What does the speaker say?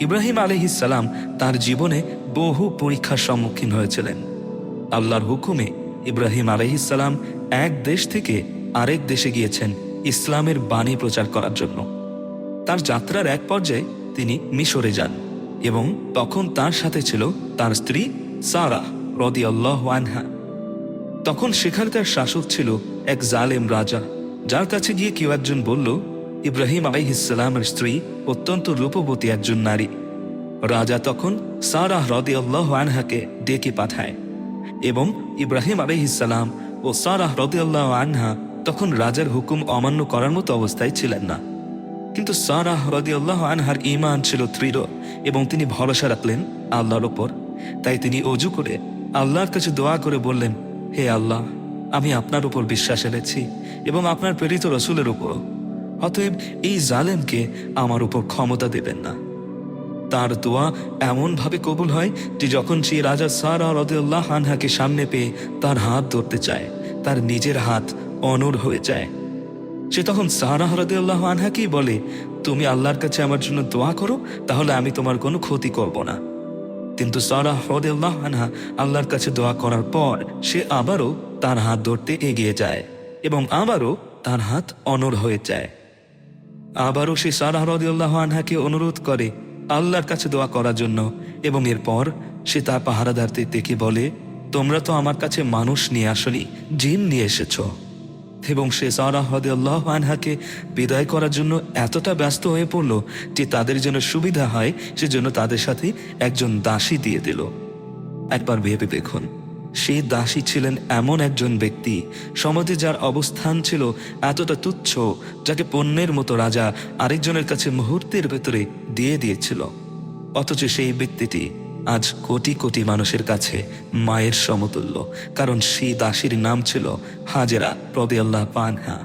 ইব্রাহিম আলহিসাল্লাম তার জীবনে বহু পরীক্ষার সম্মুখীন হয়েছিলেন। আল্লাহর হুকুমে ইব্রাহিম আলহিসাল্লাম এক দেশ থেকে আরেক দেশে গিয়েছেন ইসলামের বাণী প্রচার করার জন্য। তার যাত্রার এক পর্যায়ে তিনি মিশরে যান এবং তখন তার সাথে ছিল তার স্ত্রী সারা রদি আল্লাহ আনহা। তখন সেখানকার শাসক ছিল এক জালেম রাজা, যার কাছে গিয়ে কেউ একজন বলল ইব্রাহিম আলাইহিসালামের স্ত্রী অত্যন্ত রূপবতী একজন নারী। রাজা তখন সারাহ রদি আল্লাহ আনহাকে ডেকে পাঠায় এবং ইব্রাহিম আলাইহিসালাম ও সারাহ রদি আল্লাহ আনহা তখন রাজার হুকুম অমান্য করার মতো অবস্থায় ছিলেন না। কিন্তু সারাহ আল্লাহ আনহার ইমান ছিল দৃঢ় এবং তিনি ভরসা রাখলেন আল্লাহর ওপর। তাই তিনি অজু করে আল্লাহর কাছে দোয়া করে বললেন, হে আল্লাহ, আমি আপনার উপর বিশ্বাস এনেছি এবং আপনার প্রেরিত রসুলের উপর। অতএব এই জালেমকে আমার উপর ক্ষমতা দেবেন না। তার দোয়া এমনভাবে কবুল হয় যে যখন সে রাজা সারা রদিয়াল্লাহ হানহাকে সামনে পেয়ে তার হাত ধরতে চায়, তার নিজের হাত অনর হয়ে যায়। সে তখন সাহারা হরদুল্লাহ আনহাকেই বলে, তুমি আল্লাহর কাছে আমার জন্য দোয়া করো, তাহলে আমি তোমার কোনো ক্ষতি করব না। কিন্তু সারা হরদুল্লাহ আনহা আল্লাহর কাছে দোয়া করার পর সে আবারও তার হাত ধরতে এগিয়ে যায় এবং আবারও তার হাত অনর হয়ে যায়। আবারও সে সারা হরদুল্লাহ আনহাকে অনুরোধ করে আল্লাহর কাছে দোয়া করার জন্য এবং এরপর সে তার পাহারাদারদের দেখে বলে, তোমরা তো আমার কাছে মানুষ নিয়ে আসনি, জিন নিয়ে এসেছ। এবং সে সারা হদেল্লাহ আনহাকে বিদায় করার জন্য এতটা ব্যস্ত হয়ে পড়ল যে তাদের জন্য সুবিধা হয়, সেজন্য তাদের সাথে একজন দাসী দিয়ে দিল। একবার ভেবে দেখুন। সেই দাসী ছিলেন এমন একজন ব্যক্তি। সমাজে যার অবস্থান ছিল এতটা তুচ্ছ, যাকে পণ্যের মতো রাজা আরেকজনের কাছে মুহূর্তের ভেতরে দিয়ে দিয়েছিল। অথচ সেই ব্যক্তিটি আজ কোটি কোটি মানুষের কাছে মায়ের সমতুল্য, কারণ সেই দাসীর নাম ছিল হাজেরা প্রদে আল্লাহ পানহা